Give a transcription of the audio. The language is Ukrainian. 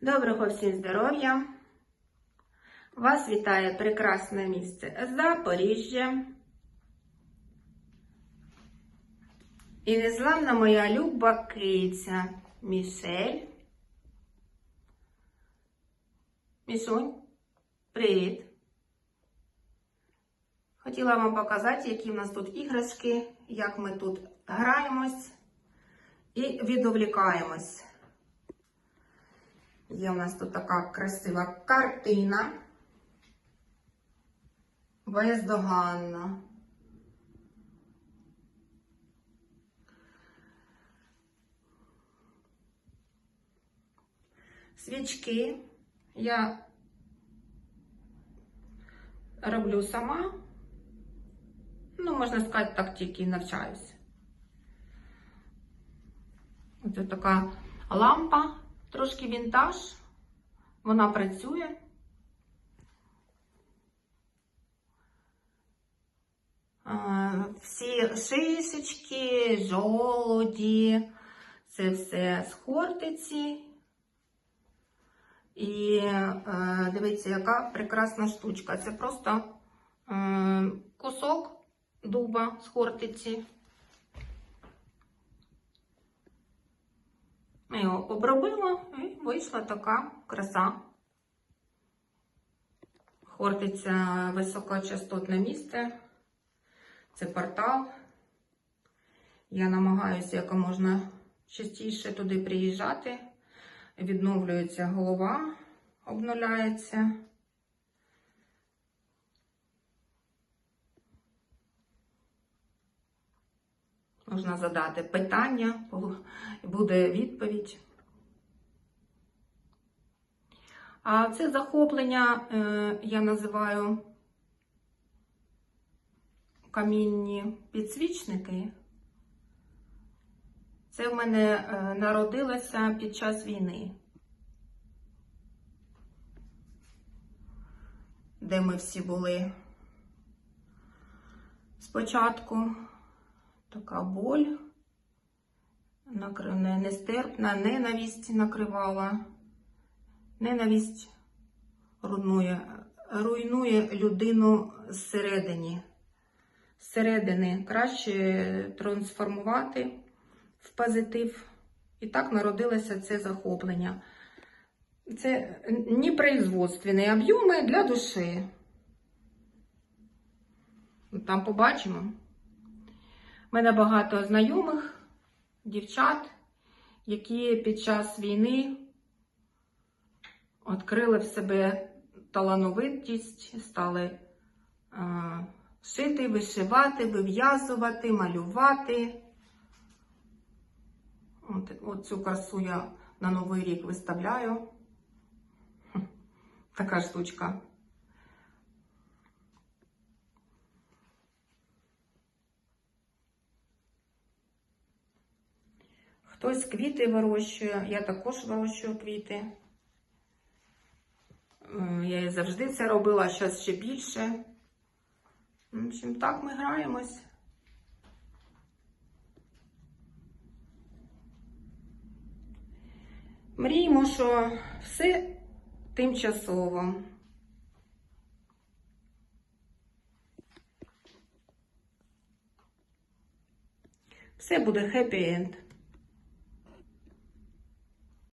Доброго всім здоров'я! Вас вітає прекрасне місце Запоріжжя. І незламна моя люба киця Мішель. Мішунь, привіт! Хотіла вам показати, які в нас тут іграшки, як ми тут граємось і відволікаємось. Є у нас тут така красива картина. Бездоганна. Свічки я роблю сама. Ну, можна сказати, так тільки і навчаюся. Ось така лампа, трошки вінтаж. Вона працює. Всі шишечки, жолуді, це все з хортиці. І е, дивіться, яка прекрасна штучка. Це просто е, кусок дуба з хортиці. Його обробила і вийшла така краса. Хортиця високочастотне місце. Це портал. Я намагаюся як можна частіше туди приїжджати. Відновлюється голова, обнуляється. Можна задати питання, буде відповідь. А це захоплення е, я називаю камінні підсвічники. Це в мене е, народилося під час війни, де ми всі були спочатку така боль, нестерпна, ненависть накривала. Ненависть руйнує, руйнує людину зсередині. Зсередини краще трансформувати в позитив. І так народилося це захоплення. Це непроизводственні об'єми для душі. Там побачимо. У мене багато знайомих, дівчат, які під час війни відкрили в себе талановитість, стали е, шити, вишивати, вив'язувати, малювати. От, от цю красу я на Новий рік виставляю. Така штучка. Хтось квіти вирощує, я також вирощую квіти. Я і завжди це робила, зараз ще більше. В общем, так ми граємось. Мріємо, що все тимчасово. Все буде хеппі-енд.